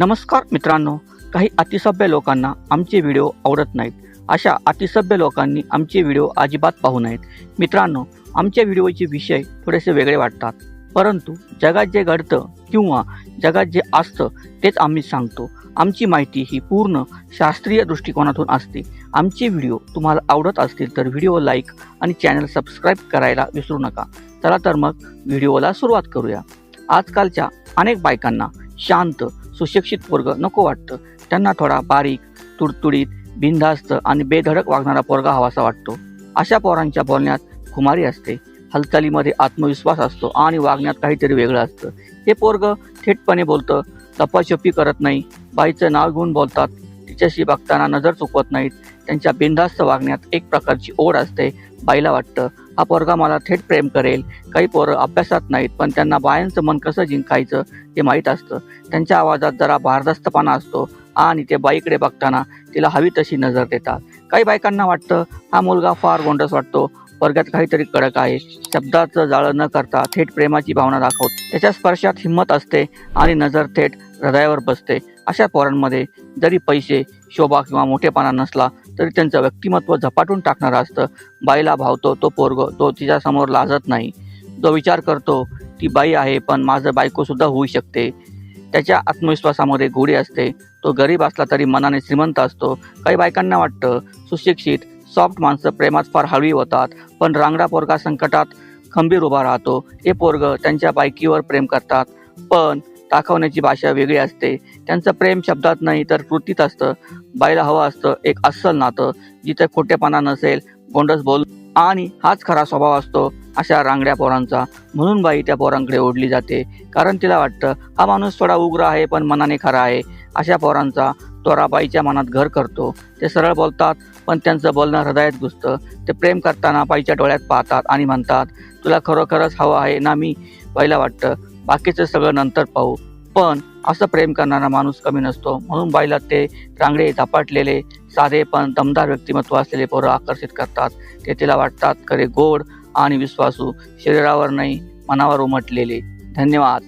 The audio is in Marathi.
नमस्कार मित्रांनो काही अतिसभ्य लोकांना आमचे व्हिडिओ आवडत नाहीत. अशा अतिसभ्य लोकांनी आमचे व्हिडिओ अजिबात पाहू नयेत. मित्रांनो आमच्या व्हिडिओचे विषय थोडेसे वेगळे वाटतात. परंतु जगात जे घडतं किंवा जगात जे असतं तेच आम्ही सांगतो. आमची माहिती ही पूर्ण शास्त्रीय दृष्टिकोनातून असते. आमचे व्हिडिओ तुम्हाला आवडत असतील तर व्हिडिओ लाईक आणि चॅनल सबस्क्राईब करायला विसरू नका. चला तर मग व्हिडिओला सुरुवात करूया. आजकालच्या अनेक बायकांना शांत सुशिक्षित पोरग नको वाटतं. त्यांना थोडा बारीक तुडतुडीत बिनधास्त आणि बेधडक वागणारा पोरगा हवासा वाटतो. अशा पोरांच्या बोलण्यात खुमारी असते. हालचालीमध्ये आत्मविश्वास असतो आणि वागण्यात काहीतरी वेगळं असतं. हे पोरग थेटपणे बोलतं लपाछपी करत नाही बाईचं नाव घेऊन बोलतात तिच्याशी बघताना नजर चुकवत नाहीत त्यांच्या बिनधास्त वागण्यात एक प्रकारची ओढ असते. बाईला वाटतं हा पोरगा मला थेट प्रेम करेल. काही पोरं अभ्यासात नाहीत पण त्यांना बायांचं मन कसं जिंकायचं ते माहीत असतं. त्यांच्या आवाजात जरा भारदस्तपणा असतो आणि ते बाईकडे बघताना तिला हवी तशी नजर देतात. काही बायकांना वाटतं हा मुलगा फार गोंडस वाटतो. वर्गात काहीतरी कडक आहे. शब्दाचं जाळं न करता थेट प्रेमाची भावना दाखवत. त्याच्या स्पर्शात हिंमत असते आणि नजर थेट हृदयावर बसते. अशा पोरांमध्ये जरी पैसे शोभा किंवा मोठेपणा नसला तरी त्यांचं व्यक्तिमत्व झपाटून टाकणारं असतं. बाईला भावतो तो पोरग तो तिच्यासमोर लाजत नाही. जो विचार करतो ती बाई आहे पण माझं बायकोसुद्धा होऊ शकते. त्याच्या आत्मविश्वासामध्ये घोडी असते. तो गरीब असला तरी मनाने श्रीमंत असतो. काही बायकांना वाटतं सुशिक्षित सॉफ्ट माणसं प्रेमात फार हळवी होतात. पण रांगडा पोरगा संकटात खंबीर उभा राहतो. हे पोरग त्यांच्या बायकीवर प्रेम करतात. पण दाखवण्याची भाषा वेगळी असते. त्यांचं प्रेम शब्दात नाही तर कृतीत असतं. बाईला हवं असतं एक अस्सल नातं जिथे खोटेपणा नसेल गोंडस बोल आणि हाच खरा स्वभाव असतो अशा रांगड्या पोरांचा. म्हणून बाई त्या पोरांकडे ओढली जाते. कारण तिला वाटतं हा माणूस थोडा उग्र आहे पण मनाने खरा आहे. अशा पोरांचा त्वरा बाईच्या मनात घर करतो. ते सरळ बोलतात पण त्यांचं बोलणं हृदयात घुसतं. ते प्रेम करताना बाईच्या डोळ्यात पाहतात आणि म्हणतात तुला खरोखरच हवं आहे ना मी? बाईला वाटतं. बाकीचं सगळं नंतर पाहू. पण असं प्रेम करणारा माणूस कमी नसतो. म्हणून बाईला ते रांगडे झपाटलेले साधे पण दमदार व्यक्तिमत्व असलेले पोरं आकर्षित करतात. ते तिला वाटतात खरे गोड आणि विश्वासू. शरीरावर नाही मनावर उमटलेले. धन्यवाद.